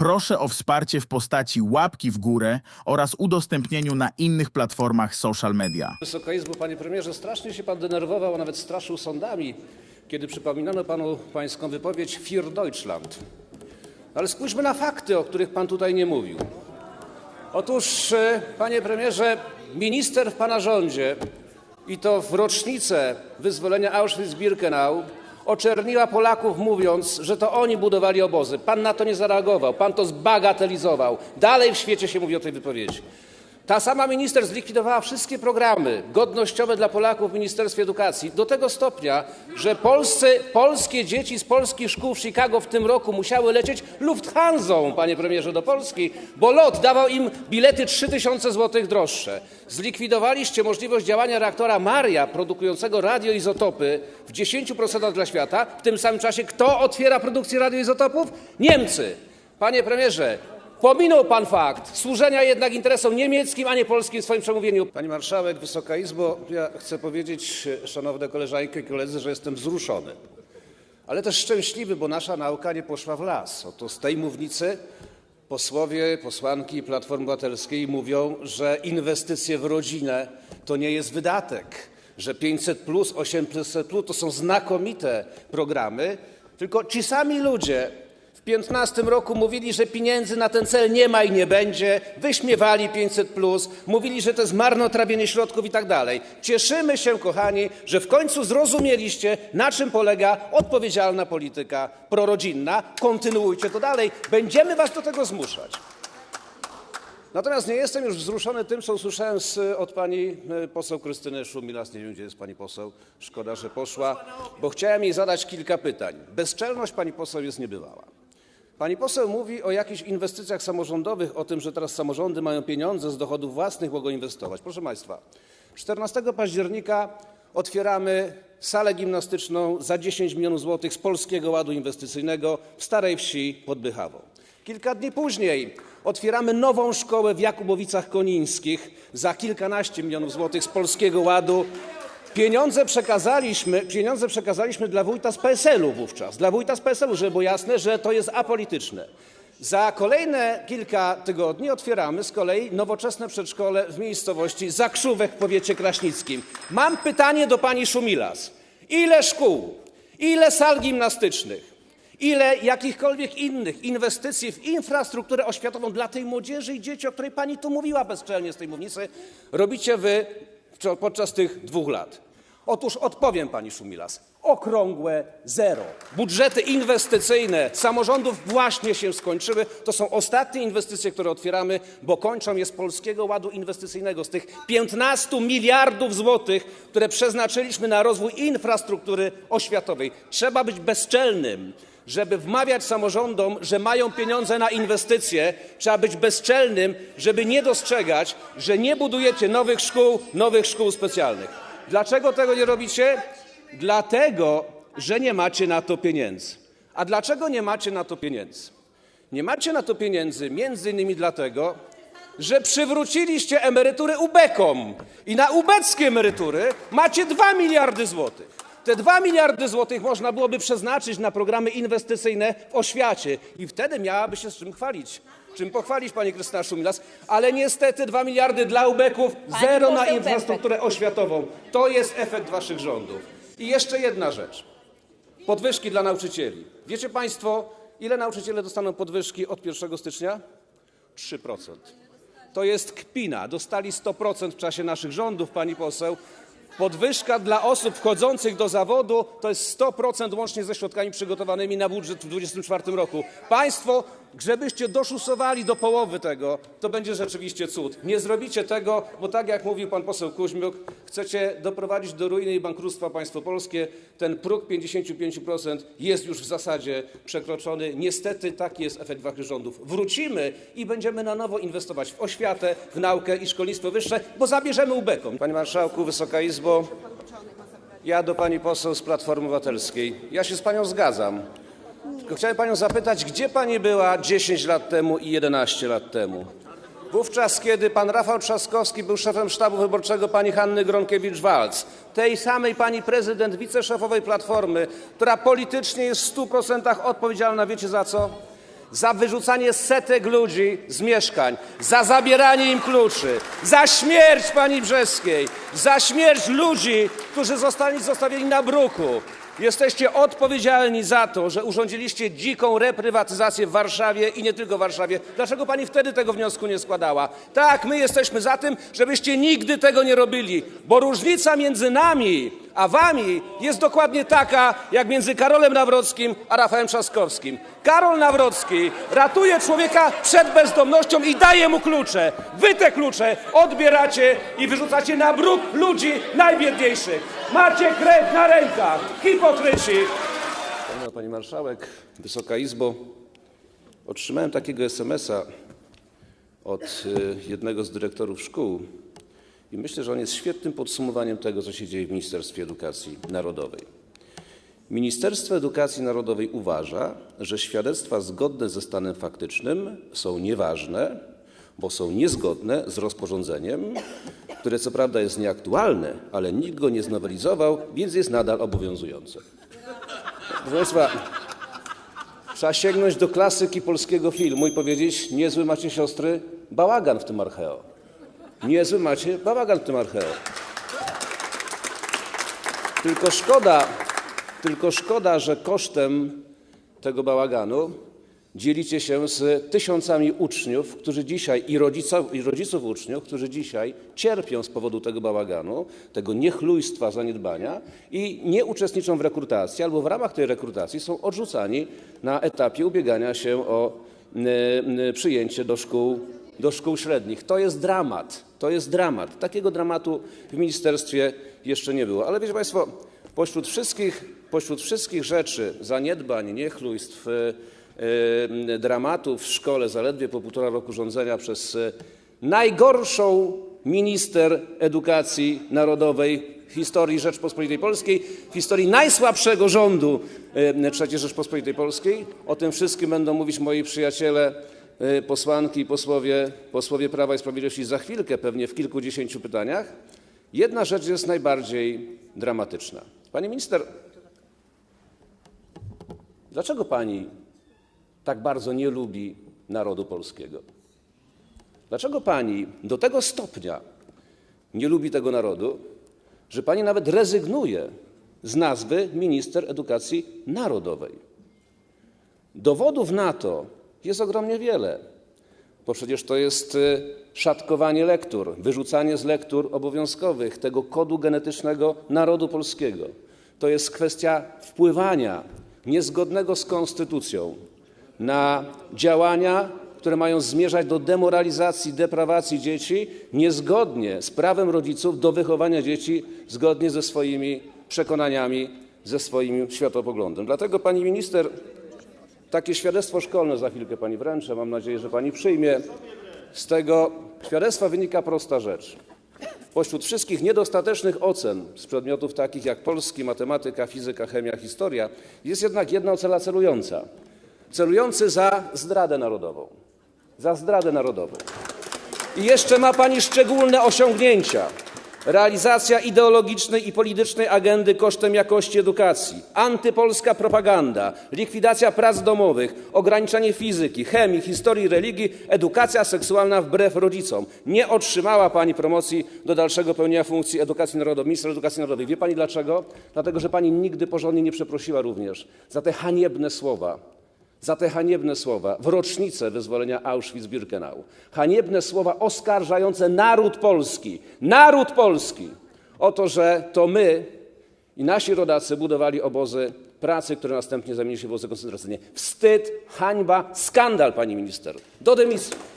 proszę o wsparcie w postaci łapki w górę oraz udostępnieniu na innych platformach social media. Wysoka Izbo, panie premierze, strasznie się pan denerwował, a nawet straszył sądami, kiedy przypominano panu pańską wypowiedź Für Deutschland. Ale spójrzmy na fakty, o których pan tutaj nie mówił. Otóż, e, panie premierze, minister w pana rządzie i to w rocznicę wyzwolenia Auschwitz-Birkenau oczerniła Polaków mówiąc, że to oni budowali obozy. Pan na to nie zareagował, pan to zbagatelizował. Dalej w świecie się mówi o tej wypowiedzi. Ta sama minister zlikwidowała wszystkie programy godnościowe dla Polaków w Ministerstwie Edukacji do tego stopnia, że polskie dzieci z polskich szkół w Chicago w tym roku musiały lecieć Lufthansą, panie premierze, do Polski, bo LOT dawał im bilety 3000 zł droższe. Zlikwidowaliście możliwość działania reaktora Maria produkującego radioizotopy w 10% dla świata. W tym samym czasie kto otwiera produkcję radioizotopów? Niemcy. Panie premierze, Pominął pan fakt służenia jednak interesom niemieckim, a nie polskim w swoim przemówieniu. Pani marszałek, Wysoka Izbo, ja chcę powiedzieć, szanowne koleżanki i koledzy, że jestem wzruszony, ale też szczęśliwy, bo nasza nauka nie poszła w las. Oto z tej mównicy posłowie, posłanki Platformy Obywatelskiej mówią, że inwestycje w rodzinę to nie jest wydatek, że 500 plus, 800 plus to są znakomite programy, tylko ci sami ludzie w 15 roku mówili, że pieniędzy na ten cel nie ma i nie będzie, wyśmiewali 500 plus, mówili, że to jest marnotrawienie środków i tak dalej. Cieszymy się, kochani, że w końcu zrozumieliście, na czym polega odpowiedzialna polityka prorodzinna. Kontynuujcie to dalej. Będziemy was do tego zmuszać. Natomiast nie jestem już wzruszony tym, co usłyszałem z, od pani e, poseł Krystyny Szumilas. Nie wiem, gdzie jest pani poseł. Szkoda, że poszła, bo chciałem jej zadać kilka pytań. Bezczelność pani poseł jest niebywała. Pani poseł mówi o jakichś inwestycjach samorządowych, o tym, że teraz samorządy mają pieniądze z dochodów własnych, mogą inwestować. Proszę Państwa, 14 października otwieramy salę gimnastyczną za 10 milionów złotych z Polskiego Ładu Inwestycyjnego w Starej Wsi pod Bychawą. Kilka dni później otwieramy nową szkołę w Jakubowicach Konińskich za kilkanaście milionów złotych z Polskiego Ładu Pieniądze przekazaliśmy, pieniądze przekazaliśmy dla wójta z PSL-u wówczas, dla wójta z PSL-u, żeby było jasne, że to jest apolityczne. Za kolejne kilka tygodni otwieramy z kolei nowoczesne przedszkole w miejscowości Zakrzówek w powiecie kraśnickim. Mam pytanie do pani Szumilas. Ile szkół, ile sal gimnastycznych, ile jakichkolwiek innych inwestycji w infrastrukturę oświatową dla tej młodzieży i dzieci, o której pani tu mówiła bezczelnie z tej mównicy, robicie wy podczas tych dwóch lat? Otóż odpowiem pani Szumilas. Okrągłe zero. Budżety inwestycyjne samorządów właśnie się skończyły. To są ostatnie inwestycje, które otwieramy, bo kończą je z Polskiego Ładu Inwestycyjnego. Z tych 15 miliardów złotych, które przeznaczyliśmy na rozwój infrastruktury oświatowej. Trzeba być bezczelnym. Żeby wmawiać samorządom, że mają pieniądze na inwestycje, trzeba być bezczelnym, żeby nie dostrzegać, że nie budujecie nowych szkół, nowych szkół specjalnych. Dlaczego tego nie robicie? Dlatego, że nie macie na to pieniędzy. A dlaczego nie macie na to pieniędzy? Nie macie na to pieniędzy między innymi dlatego, że przywróciliście emerytury ubekom i na ubeckie emerytury macie 2 miliardy złotych. Te 2 miliardy złotych można byłoby przeznaczyć na programy inwestycyjne w oświacie i wtedy miałaby się z czym chwalić. Czym pochwalić pani Krystyna Szumilas, ale niestety 2 miliardy dla ubeków, zero na poseł infrastrukturę oświatową. To jest efekt waszych rządów. I jeszcze jedna rzecz. Podwyżki dla nauczycieli. Wiecie Państwo, ile nauczyciele dostaną podwyżki od 1 stycznia? 3%. To jest kpina. Dostali 100% w czasie naszych rządów, pani poseł. Podwyżka dla osób wchodzących do zawodu to jest 100% łącznie ze środkami przygotowanymi na budżet w 2024 roku. Państwo, żebyście doszusowali do połowy tego, to będzie rzeczywiście cud. Nie zrobicie tego, bo tak jak mówił pan poseł Kuźmiuk, chcecie doprowadzić do ruiny i bankructwa państwo polskie. Ten próg 55% jest już w zasadzie przekroczony. Niestety taki jest efekt waszych rządów. Wrócimy i będziemy na nowo inwestować w oświatę, w naukę i szkolnictwo wyższe, bo zabierzemy ubekom. Panie Marszałku, Wysoka Izbo, ja do pani poseł z Platformy Obywatelskiej. Ja się z panią zgadzam. Chciałem panią zapytać, gdzie pani była 10 lat temu i 11 lat temu? Wówczas, kiedy pan Rafał Trzaskowski był szefem sztabu wyborczego pani Hanny Gronkiewicz-Walc, tej samej pani prezydent, wiceszefowej Platformy, która politycznie jest w 100% odpowiedzialna, wiecie za co? za wyrzucanie setek ludzi z mieszkań, za zabieranie im kluczy, za śmierć pani Brzeskiej, za śmierć ludzi, którzy zostali zostawieni na bruku. Jesteście odpowiedzialni za to, że urządziliście dziką reprywatyzację w Warszawie i nie tylko w Warszawie. Dlaczego pani wtedy tego wniosku nie składała? Tak, my jesteśmy za tym, żebyście nigdy tego nie robili, bo różnica między nami a wami jest dokładnie taka, jak między Karolem Nawrockim a Rafałem Trzaskowskim. Karol Nawrocki ratuje człowieka przed bezdomnością i daje mu klucze. Wy te klucze odbieracie i wyrzucacie na bruk ludzi najbiedniejszych. Macie krew na rękach, hipokryci. Pani Marszałek, Wysoka Izbo, otrzymałem takiego SMS-a od y, jednego z dyrektorów szkół i myślę, że on jest świetnym podsumowaniem tego, co się dzieje w Ministerstwie Edukacji Narodowej. Ministerstwo Edukacji Narodowej uważa, że świadectwa zgodne ze stanem faktycznym są nieważne, bo są niezgodne z rozporządzeniem, które co prawda jest nieaktualne, ale nikt go nie znowelizował, więc jest nadal obowiązujące. Proszę Państwa, trzeba sięgnąć do klasyki polskiego filmu i powiedzieć: Niezły macie siostry, bałagan w tym archeo. Niezły macie bałagan w tym archeo. Tylko szkoda, tylko szkoda, że kosztem tego bałaganu dzielicie się z tysiącami uczniów, którzy dzisiaj i rodziców, i rodziców uczniów, którzy dzisiaj cierpią z powodu tego bałaganu, tego niechlujstwa, zaniedbania i nie uczestniczą w rekrutacji albo w ramach tej rekrutacji są odrzucani na etapie ubiegania się o y, y, przyjęcie do szkół, do szkół średnich. To jest dramat. To jest dramat. Takiego dramatu w ministerstwie jeszcze nie było. Ale wiecie Państwo, pośród wszystkich, pośród wszystkich rzeczy, zaniedbań, niechlujstw, y, y, dramatów w szkole, zaledwie po półtora roku rządzenia przez y, najgorszą minister edukacji narodowej w historii Rzeczpospolitej Polskiej, w historii najsłabszego rządu III Rzeczpospolitej Polskiej. O tym wszystkim będą mówić moi przyjaciele, posłanki i posłowie, posłowie Prawa i Sprawiedliwości za chwilkę, pewnie w kilkudziesięciu pytaniach. Jedna rzecz jest najbardziej dramatyczna. Pani minister, dlaczego pani tak bardzo nie lubi narodu polskiego? Dlaczego pani do tego stopnia nie lubi tego narodu, że pani nawet rezygnuje z nazwy minister edukacji narodowej? Dowodów na to jest ogromnie wiele, bo przecież to jest y, szatkowanie lektur, wyrzucanie z lektur obowiązkowych tego kodu genetycznego narodu polskiego. To jest kwestia wpływania niezgodnego z konstytucją na działania, które mają zmierzać do demoralizacji, deprawacji dzieci, niezgodnie z prawem rodziców do wychowania dzieci zgodnie ze swoimi przekonaniami, ze swoim światopoglądem. Dlatego pani minister, takie świadectwo szkolne za chwilkę pani wręczę, mam nadzieję, że pani przyjmie. Z tego świadectwa wynika prosta rzecz. Pośród wszystkich niedostatecznych ocen z przedmiotów takich jak polski, matematyka, fizyka, chemia, historia jest jednak jedna ocena celująca. Celujący za zdradę narodową. Za zdradę narodową. I jeszcze ma pani szczególne osiągnięcia. Realizacja ideologicznej i politycznej agendy kosztem jakości edukacji, antypolska propaganda, likwidacja prac domowych, ograniczanie fizyki, chemii, historii, religii, edukacja seksualna wbrew rodzicom. Nie otrzymała pani promocji do dalszego pełnienia funkcji edukacji narodowej, ministra edukacji narodowej. Wie pani dlaczego? Dlatego, że pani nigdy porządnie nie przeprosiła również za te haniebne słowa, za te haniebne słowa w rocznicę wyzwolenia Auschwitz-Birkenau. Haniebne słowa oskarżające naród polski, naród polski o to, że to my i nasi rodacy budowali obozy pracy, które następnie zamienili się w obozy koncentracyjne. Wstyd, hańba, skandal, pani minister. Do dymisji.